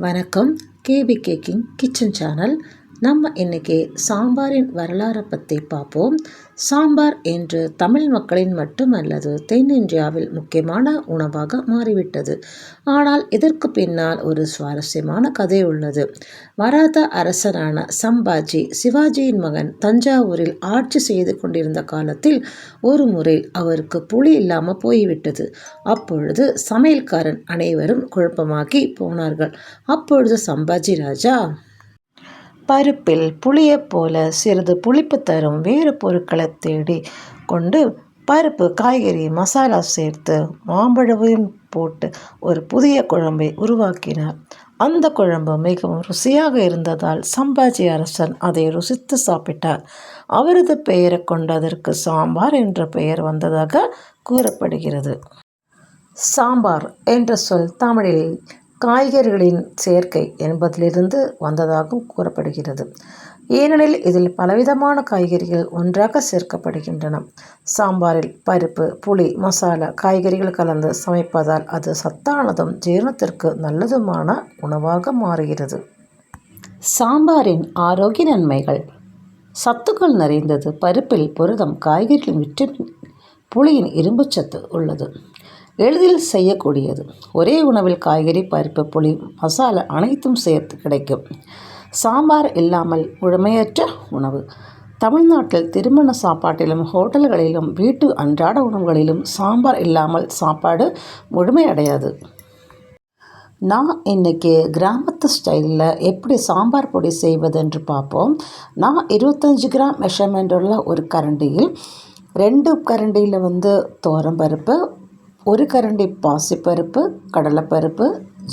வணக்கம். KP cooking kitchen channel. நம்ம இன்றைக்கி சாம்பாரின் வரலாறை பற்றி பார்ப்போம். சாம்பார் என்று தமிழ் மக்களின் மட்டுமல்லது தென்னிந்தியாவில் முக்கியமான உணவாக மாறிவிட்டது. ஆனால் இதற்கு பின்னால் ஒரு சுவாரஸ்யமான கதை உள்ளது. மராத்தா அரசனான சம்பாஜி சிவாஜியின் மகன் தஞ்சாவூரில் ஆட்சி செய்து கொண்டிருந்த காலத்தில் ஒரு முறை அவருக்கு புளி இல்லாமல் போய்விட்டது. அப்பொழுது சமையல்காரன் அனைவரும் குழப்பமாகி போனார்கள். அப்பொழுது சம்பாஜி ராஜா பருப்பில் புளியைப் போல சிறிது புளிப்பு தரும் வேறு பொருட்களை தேடி கொண்டு பருப்பு காய்கறி மசாலா சேர்த்து மாம்பழவையும் போட்டு ஒரு புதிய குழம்பை உருவாக்கினார். அந்த குழம்பு மிகவும் ருசியாக இருந்ததால் சம்பாஜி அரசன் அதை ருசித்து சாப்பிட்டார். அவரது பெயரை கொண்டதற்கு சாம்பார் என்ற பெயர் வந்ததாக கூறப்படுகிறது. சாம்பார் என்ற சொல் தமிழில் காய்கறிகளின் சேர்க்கை என்பதிலிருந்து வந்ததாகவும் கூறப்படுகிறது. ஏனெனில் இதில் பலவிதமான காய்கறிகள் ஒன்றாக சேர்க்கப்படுகின்றன. சாம்பாரில் பருப்பு புளி மசாலா காய்கறிகள் கலந்து சமைப்பதால் அது சத்தானதும் ஜீரணத்திற்கு நல்லதுமான உணவாக மாறுகிறது. சாம்பாரின் ஆரோக்கிய நன்மைகள். சத்துக்கள் நிறைந்தது பருப்பில் புரதம் காய்கறிகளின் விட்டமின் புளியின் இரும்புச்சத்து உள்ளது. எளிதில் செய்யக்கூடியது. ஒரே உணவில் காய்கறி பருப்பு புளி மசாலா அனைத்தும் சேர்த்து கிடைக்கும். சாம்பார் இல்லாமல் முழுமையற்ற உணவு. தமிழ்நாட்டில் திருமண சாப்பாட்டிலும் ஹோட்டல்களிலும் வீட்டு அன்றாட உணவுகளிலும் சாம்பார் இல்லாமல் சாப்பாடு முழுமையடையாது. நான் இன்றைக்கி கிராமத்து ஸ்டைலில் எப்படி சாம்பார் பொடி செய்வதென்று பார்ப்போம். நான் இருபத்தஞ்சி கிராம் மெஷர்மெண்ட் உள்ள ஒரு கரண்டியில் ரெண்டு கரண்டியில் வந்து பருப்பு ஒரு கரண்டி பாசிப்பருப்பு கடலைப்பருப்பு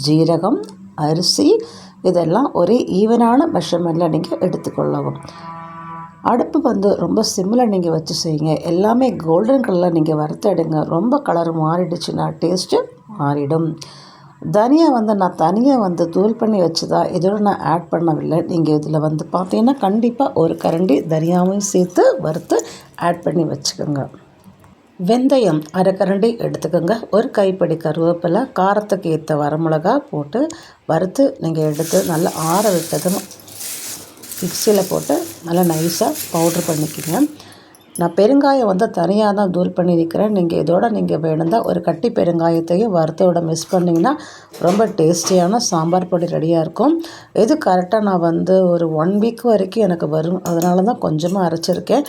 ஜீரகம் அரிசி இதெல்லாம் ஒரே ஈவனான மெஷர்மெண்ட்டில் நீங்கள் எடுத்துக்கொள்ளவும். அடுப்பு வந்து ரொம்ப சிம்மில் நீங்கள் வச்சு செய்யுங்க. எல்லாமே கோல்டன் கலரில் நீங்கள் வறுத்தெடுங்க. ரொம்ப கலர் மாறிடுச்சுன்னா டேஸ்ட்டு மாறிடும். தனியாக வந்து நான் தனியாக வந்து தூள் பண்ணி வச்சதா இதோட நான் ஆட் பண்ணவில்லை. நீங்கள் இதில் வந்து பார்த்தீங்கன்னா கண்டிப்பாக ஒரு கரண்டி தனியாகவும் சேர்த்து வறுத்து ஆட் பண்ணி வச்சுக்கோங்க. வெந்தயம் அரைக்கரண்டி எடுத்துக்கோங்க. ஒரு கைப்பிடி கருவேப்பிலை காரத்துக்கு ஏற்ற வரமிளகா போட்டு வறுத்து நீங்கள் எடுத்து நல்லா ஆற விட்டதும் மிக்சியில் போட்டு நல்லா நைஸாக பவுட்ரு பண்ணிக்கோங்க. நான் பெருங்காயம் வந்து தனியாக தான் தூள் பண்ணியிருக்கிறேன். நீங்கள் இதோட நீங்கள் வேணுந்தால் ஒரு கட்டி பெருங்காயத்தையும் வறுத்தோட மிஸ் பண்ணிங்கன்னா ரொம்ப டேஸ்டியான சாம்பார் பொடி ரெடியாக இருக்கும். இது கரெக்டாக நான் வந்து ஒரு ஒன் வீக் வரைக்கும் எனக்கு வரும். அதனால தான் கொஞ்சமாக அரைச்சிருக்கேன்.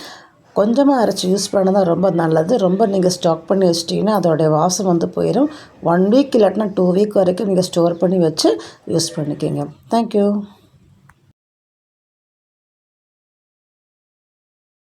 கொஞ்சமாக அரைச்சி யூஸ் பண்ணதான் ரொம்ப நல்லது. ரொம்ப நீங்கள் ஸ்டாக் பண்ணி வச்சிட்டிங்கன்னா அதோடைய வாசம் வந்து போயிடும் ஒன் வீக் இல்லாட்டினா டூ வீக் வரைக்கும் நீங்கள் ஸ்டோர் பண்ணி வச்சு யூஸ் பண்ணிக்கோங்க. தேங்க்யூ